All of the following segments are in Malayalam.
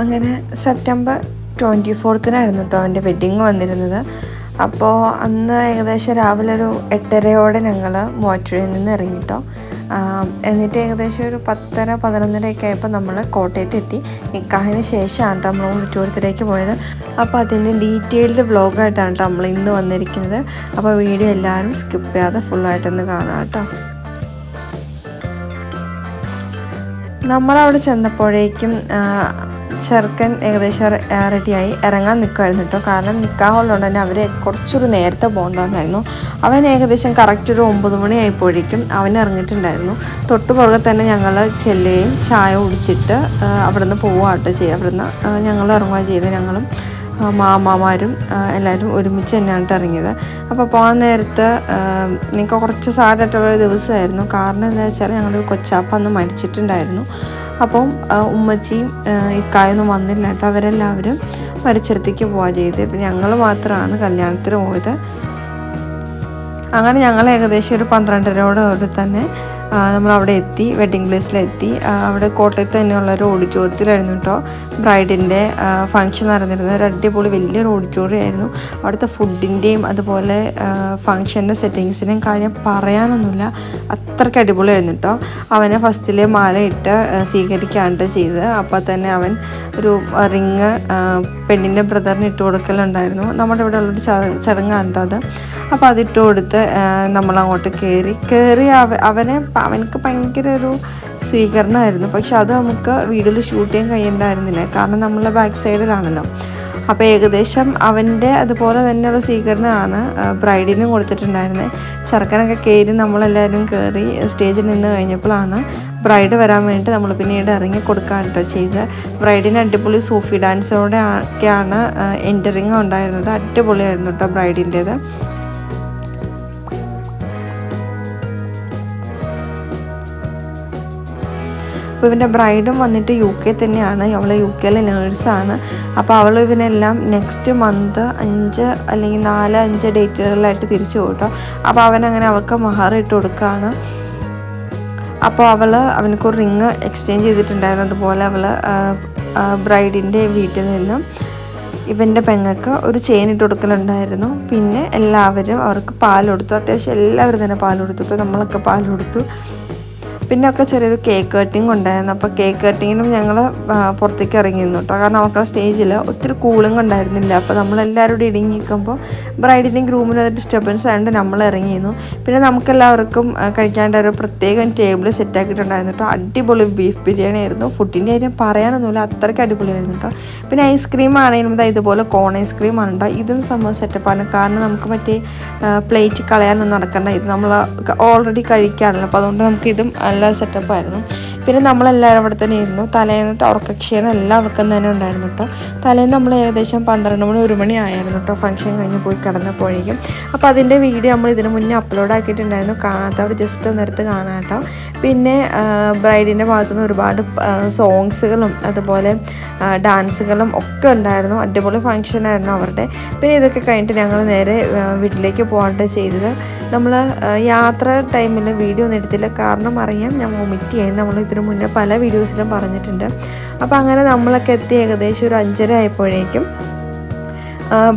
അങ്ങനെ സെപ്റ്റംബർ ട്വന്റി ഫോർത്തിനായിരുന്നു കേട്ടോ അവന്റെ വെഡ്ഡിങ് വന്നിരുന്നത്. അപ്പോൾ അന്ന് ഏകദേശം രാവിലെ ഒരു എട്ടരയോടെ ഞങ്ങൾ മോറ്ററിൽ നിന്ന് ഇറങ്ങിട്ടോ എന്നിട്ട് ഏകദേശം ഒരു പത്തര പതിനൊന്നരയൊക്കെ ആയപ്പോൾ നമ്മൾ കോട്ടയത്ത് എത്തി നിക്കാഹിന് ശേഷമാണ് നമ്മൾ ഓഡിറ്റോറിയത്തിലേക്ക് പോയത്. അപ്പോൾ അതിന്റെ ഡീറ്റെയിൽഡ് വ്ളോഗായിട്ടാണ് നമ്മൾ ഇന്ന് വന്നിരിക്കുന്നത്. അപ്പോൾ വീഡിയോ എല്ലാവരും സ്കിപ്പ് ചെയ്യാതെ ഫുള്ളായിട്ടൊന്ന് കാണാം കേട്ടോ നമ്മളവിടെ ചെന്നപ്പോഴേക്കും ചെറുക്കൻ ഏകദേശം റെഡിയായി ഇറങ്ങാൻ നിൽക്കുമായിരുന്നു കേട്ടോ കാരണം നിൽക്കാഹുള്ളതുകൊണ്ട് തന്നെ അവർ കുറച്ചൊരു നേരത്തെ പോകേണ്ടതായിരുന്നു അവൻ ഏകദേശം കറക്റ്റ് ഒരു ഒമ്പത് മണിയായപ്പോഴേക്കും അവൻ ഇറങ്ങിയിട്ടുണ്ടായിരുന്നു. തൊട്ട് പുറകെ തന്നെ ഞങ്ങൾ ചെല്ലുകയും ചായ കുടിച്ചിട്ട് അവിടുന്ന് പോവാട്ടോ ചെയ്യുക അവിടുന്ന് ഞങ്ങൾ ഇറങ്ങുക ചെയ്ത് ഞങ്ങളും മാമാമാരും എല്ലാവരും ഒരുമിച്ച് തന്നെയാണ് ഇറങ്ങിയത്. അപ്പോൾ പോകാൻ നേരത്ത് നിങ്ങൾക്ക് കുറച്ച് സാഡായിട്ടുള്ള ദിവസമായിരുന്നു. കാരണം എന്താ വെച്ചാൽ ഞങ്ങളുടെ കൊച്ചാപ്പ അന്ന് മരിച്ചിട്ടുണ്ടായിരുന്നു. അപ്പം ഉമ്മച്ചിയും ഇക്കായൊന്നും വന്നില്ല കേട്ടോ. അവരെല്ലാവരും മരിച്ചിടത്തേക്ക് പോവുക ചെയ്ത്. ഞങ്ങൾ മാത്രമാണ് കല്യാണത്തിന് പോയത്. അങ്ങനെ ഞങ്ങൾ ഏകദേശം ഒരു പന്ത്രണ്ടരയോടെ തന്നെ നമ്മൾ അവിടെ എത്തി വെഡിങ് പ്ലേസിലെത്തി അവിടെ കോട്ടയത്ത് തന്നെയുള്ള ഒരു ഓഡിറ്റോറിയത്തിലായിരുന്നു കേട്ടോ ബ്രൈഡിന്റെ ഫംഗ്ഷൻ നടന്നിരുന്നത്. ഒരു അടിപൊളി വലിയൊരു ഓഡിറ്റോറിയം ആയിരുന്നു. അവിടുത്തെ ഫുഡിന്റെയും അതുപോലെ ഫംഗ്ഷന്റെ സെറ്റിങ്സിന്റെയും കാര്യം പറയാനൊന്നുമില്ല. അത്രയ്ക്ക് അടിപൊളിയായിരുന്നു കേട്ടോ അവനെ ഫസ്റ്റിലെ മാല ഇട്ട് സ്വീകരിക്കാണ്ട് ചെയ്ത് അപ്പോൾ തന്നെ അവൻ ഒരു റിങ് പെണ്ണിന്റെ ബ്രദറിന് ഇട്ട് കൊടുക്കലുണ്ടായിരുന്നു. നമ്മുടെ ഇവിടെ ഉള്ളൊരു ചടങ്ങാണ് കേട്ടോ അത്. അപ്പോൾ അതിട്ട് കൊടുത്ത് നമ്മൾ അങ്ങോട്ട് കയറി കയറി അവ അവനെ അവനക്ക് ഭയങ്കര ഒരു സ്വീകരണമായിരുന്നു. പക്ഷെ അത് നമുക്ക് വീഡിയോയിൽ ഷൂട്ട് ചെയ്യാൻ കഴിയണ്ടായിരുന്നില്ല. കാരണം നമ്മളെ ബാക്ക് സൈഡിലാണല്ലോ അപ്പോൾ ഏകദേശം അവന്റെ അതുപോലെ തന്നെയുള്ള സ്വീകരണമാണ് ബ്രൈഡിനും കൊടുത്തിട്ടുണ്ടായിരുന്നത് ചെറുക്കനൊക്കെ കയറി നമ്മളെല്ലാവരും കയറി സ്റ്റേജിൽ നിന്ന് കഴിഞ്ഞപ്പോഴാണ് ബ്രൈഡ് വരാൻ വേണ്ടി നമ്മൾ പിന്നീട് ഇറങ്ങി കൊടുക്കാൻ കേട്ടോ ചെയ്ത് ബ്രൈഡിന് അടിപൊളി സൂഫി ഡാൻസോടെ ഒക്കെയാണ് എന്ററിങ് ഉണ്ടായിരുന്നത്. അടിപൊളിയായിരുന്നു കേട്ടോ ബ്രൈഡിന്റേത്. അപ്പോൾ ഇവന്റെ ബ്രൈഡും വന്നിട്ട് യു കെ തന്നെയാണ്. അവൾ യു കെയിലെ നേഴ്സാണ്. അപ്പോൾ അവൾ ഇവനെല്ലാം നെക്സ്റ്റ് മന്ത് അഞ്ച് അല്ലെങ്കിൽ നാല് അഞ്ച് ഡേറ്റുകളിലായിട്ട് തിരിച്ചു പോകട്ടോ അപ്പോൾ അവൻ അങ്ങനെ അവൾക്ക് മഹാർ ഇട്ട് കൊടുക്കുകയാണ് അപ്പോൾ അവൾ അവനക്ക് റിങ് എക്സ്ചേഞ്ച് ചെയ്തിട്ടുണ്ടായിരുന്നു. അതുപോലെ അവൾ ബ്രൈഡിന്റെ വീട്ടിൽ നിന്നും ഇവന്റെ പെങ്ങൾക്ക് ഒരു ചെയിൻ ഇട്ട് കൊടുക്കലുണ്ടായിരുന്നു. പിന്നെ എല്ലാവരും അവർക്ക് പാൽ കൊടുത്തു. അത്യാവശ്യം എല്ലാവരും തന്നെ പാൽ കൊടുത്തു നമ്മളൊക്കെ പാൽ കൊടുത്തു. പിന്നെ ഒക്കെ ചെറിയൊരു കേക്ക് കട്ടിങ് ഉണ്ടായിരുന്നു. അപ്പോൾ കേക്ക് കട്ടിങ്ങിനും ഞങ്ങൾ പുറത്തേക്ക് ഇറങ്ങിയിരുന്നു കേട്ടോ. കാരണം അവർക്ക് സ്റ്റേജിൽ ഒത്തിരി കൂളിംഗ് ഉണ്ടായിരുന്നില്ല. അപ്പോൾ നമ്മളെല്ലാവരും കൂടി ഇടുങ്ങി നിൽക്കുമ്പോൾ ബ്രൈഡിന്റെയും ഗ്രൂമിനും അത് ഡിസ്റ്റർബൻസ് ആയതുകൊണ്ട് നമ്മൾ ഇറങ്ങിയിരുന്നു. പിന്നെ നമുക്കെല്ലാവർക്കും കഴിക്കാണ്ട് ഒരു പ്രത്യേകം ടേബിൾ സെറ്റാക്കിയിട്ടുണ്ടായിരുന്നു കേട്ടോ. അടിപൊളി ബീഫ് ബിരിയാണി ആയിരുന്നു. ഫുഡിന്റെ കാര്യം പറയാനൊന്നുമില്ല. അത്രയ്ക്ക് അടിപൊളിയായിരുന്നു കേട്ടോ. പിന്നെ ഐസ്ക്രീം ആണെങ്കിലും ഇതാ ഇതുപോലെ കോൺ ഐസ്ക്രീം ആണ് കേട്ടോ. ഇതും സംഭവം സെറ്റപ്പാണ് കാരണം നമുക്ക് മറ്റേ പ്ലേറ്റ് കളയാനൊന്നും നടക്കണ്ട. ഇത് നമ്മൾ ഓൾറെഡി കഴിക്കുകയാണല്ലോ അപ്പോൾ അതുകൊണ്ട് നമുക്ക് ഇതും നല്ല സെറ്റപ്പായിരുന്നു പിന്നെ നമ്മളെല്ലാവരും അവിടെ തന്നെ ഇരുന്നു. തലേന്നത്തെ ഉറക്കക്ഷീണം എല്ലാവർക്കും തന്നെ ഉണ്ടായിരുന്നു കേട്ടോ തലേന്ന് നമ്മൾ ഏകദേശം പന്ത്രണ്ട് മണി ഒരു മണി ആയിരുന്നു കേട്ടോ ഫംഗ്ഷൻ കഴിഞ്ഞ് പോയി കിടന്നപ്പോഴേക്കും. അപ്പോൾ അതിന്റെ വീഡിയോ നമ്മൾ ഇതിന് മുന്നേ അപ്ലോഡ് ആക്കിയിട്ടുണ്ടായിരുന്നു. കാണാത്തവർ ജസ്റ്റ് ഒന്നെടുത്ത് കാണാം കേട്ടോ പിന്നെ ബ്രൈഡിന്റെ ഭാഗത്തുനിന്ന് ഒരുപാട് സോങ്സുകളും അതുപോലെ ഡാൻസുകളും ഒക്കെ ഉണ്ടായിരുന്നു. അടിപൊളി ഫങ്ഷൻ ആയിരുന്നു അവരുടെ. പിന്നെ ഇതൊക്കെ കഴിഞ്ഞിട്ട് ഞങ്ങൾ നേരെ വീട്ടിലേക്ക് പോകാണ്ട് ചെയ്തത്. നമ്മൾ യാത്ര ടൈമിൽ വീഡിയോ ഒന്നും എടുത്തില്ല. കാരണം അറിയാം ഞാൻ വൊമിറ്റ് ചെയ്യുന്ന നമ്മൾ ഇതിനു മുന്നേ പല വീഡിയോസിലും പറഞ്ഞിട്ടുണ്ട്. അപ്പോൾ അങ്ങനെ നമ്മളൊക്കെ എത്തി ഏകദേശം ഒരു അഞ്ചര ആയപ്പോഴേക്കും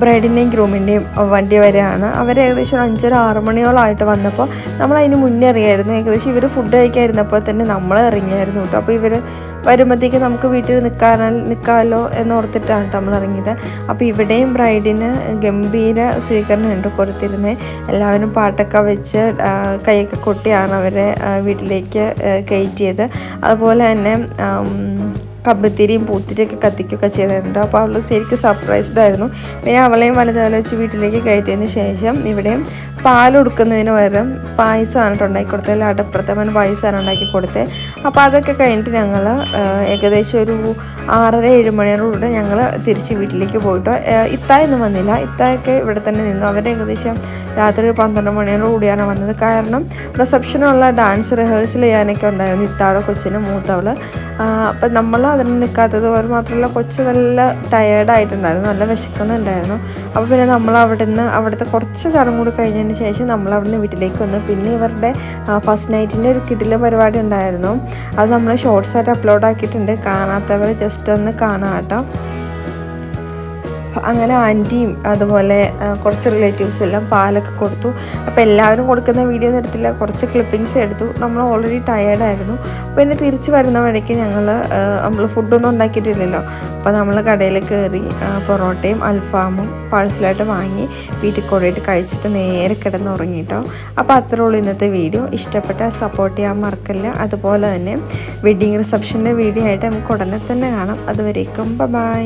ബ്രൈഡിന്റെയും ഗ്രൂമിന്റെയും വണ്ടി വരെയാണ്. അവർ ഏകദേശം ഒരു അഞ്ചര ആറ് മണിയോളമായിട്ട് വന്നപ്പോൾ നമ്മൾ അതിന് മുന്നേ അറിയായിരുന്നു ഏകദേശം ഇവർ ഫുഡ് കഴിക്കാതിരുന്നപ്പോൾ തന്നെ നമ്മൾ ഇറങ്ങിയായിരുന്നു കേട്ടോ. അപ്പോൾ ഇവർ വരുമ്പോഴത്തേക്ക് നമുക്ക് വീട്ടിൽ നിൽക്കാൻ നിൽക്കാമല്ലോ എന്നോർത്തിട്ടാണ് നമ്മൾ ഇറങ്ങിയത് അപ്പോൾ ഇവിടെയും ബ്രൈഡിന് ഗംഭീര സ്വീകരണമുണ്ട് കൊടുത്തിരുന്നത് എല്ലാവരും പാട്ടൊക്കെ വെച്ച് കൈയൊക്കെ കൊട്ടിയാണ് അവരെ വീട്ടിലേക്ക് കയറ്റിയത്. അതുപോലെ തന്നെ കമ്പത്തിരിയും പൂത്തിരിയൊക്കെ കത്തിക്കുകയൊക്കെ ചെയ്തിട്ടുണ്ട്. അപ്പോൾ അവൾ ശരിക്കും സർപ്രൈസ്ഡ് ആയിരുന്നു. പിന്നെ അവളെയും വലുതാലെ വെച്ച് വീട്ടിലേക്ക് കയറ്റിയതിന് ശേഷം ഇവിടെയും പാൽ കൊടുക്കുന്നതിന് പകരം പായസമാണ് ഉണ്ടാക്കി കൊടുത്തത്. അല്ല അടപ്രഥമൻ പായസമാണ് ഉണ്ടാക്കി കൊടുത്തത്. അപ്പോൾ അതൊക്കെ കഴിഞ്ഞിട്ട് ഞങ്ങൾ ഏകദേശം ഒരു ആറര ഏഴ് മണിയോടുകൂടെ ഞങ്ങൾ തിരിച്ച് വീട്ടിലേക്ക് പോയിട്ടോ ഇത്തായൊന്നും വന്നില്ല. ഇത്തായൊക്കെ ഇവിടെ തന്നെ നിന്നു. അവരുടെ ഏകദേശം രാത്രി ഒരു പന്ത്രണ്ട് മണിയോട് കൂടിയാണ് വന്നത്. കാരണം റിസപ്ഷനുള്ള ഡാൻസ് റിഹേഴ്സൽ ചെയ്യാനൊക്കെ ഉണ്ടായിരുന്നു ഇത്താടെ കൊച്ചിന് മൂത്തവൾ അപ്പം നമ്മൾ അതിന് നിൽക്കാത്തത് പോലെ മാത്രമല്ല കൊച്ച് നല്ല ടയേർഡായിട്ടുണ്ടായിരുന്നു നല്ല വിശക്കുന്നുണ്ടായിരുന്നു. അപ്പോൾ പിന്നെ നമ്മൾ അവിടെ നിന്ന് അവിടുത്തെ കുറച്ച് സ്ഥലം കൂടി കഴിഞ്ഞതിന് ശേഷം നമ്മൾ അവിടെ നിന്ന് വീട്ടിലേക്ക് വന്നു. പിന്നെ ഇവരുടെ ഫസ്റ്റ് നൈറ്റിന്റെ ഒരു കിടില പരിപാടി ഉണ്ടായിരുന്നു. അത് നമ്മൾ ഷോർട്സ് ആയിട്ട് അപ്ലോഡ് ആക്കിയിട്ടുണ്ട്. കാണാത്തവർ ജസ്റ്റ് ഒന്ന് കാണാം കേട്ടോ. അങ്ങനെ ആന്റിയും അതുപോലെ കുറച്ച് റിലേറ്റീവ്സ് എല്ലാം പാലൊക്കെ കൊടുത്തു. അപ്പോൾ എല്ലാവരും കൊടുക്കുന്ന വീഡിയോ ഒന്നും എടുത്തില്ല. കുറച്ച് ക്ലിപ്പിങ്സ് എടുത്തു. നമ്മൾ ഓൾറെഡി ടയേർഡായിരുന്നു അപ്പോൾ ഇന്ന് തിരിച്ച് വരുന്ന വഴിക്ക് ഞങ്ങൾ നമ്മൾ ഫുഡൊന്നും ഉണ്ടാക്കിയിട്ടില്ലല്ലോ. അപ്പോൾ നമ്മൾ കടയിൽ കയറി പൊറോട്ടയും അൽഫാമും പാഴ്സലായിട്ട് വാങ്ങി വീട്ടിൽ കൊണ്ടുപോയിട്ട് കഴിച്ചിട്ട് നേരെ കിടന്ന് ഉറങ്ങിയിട്ടോ അപ്പോൾ അത്രേ ഉള്ളൂ ഇന്നത്തെ വീഡിയോ ഇഷ്ടപ്പെട്ട സപ്പോർട്ട് ചെയ്യാൻ മറക്കല്ല. അതുപോലെ തന്നെ വെഡ്ഡിങ് റിസപ്ഷന്റെ വീഡിയോ ആയിട്ട് നമുക്ക് ഉടനെ തന്നെ കാണാം. അതുവരേക്കും ബൈ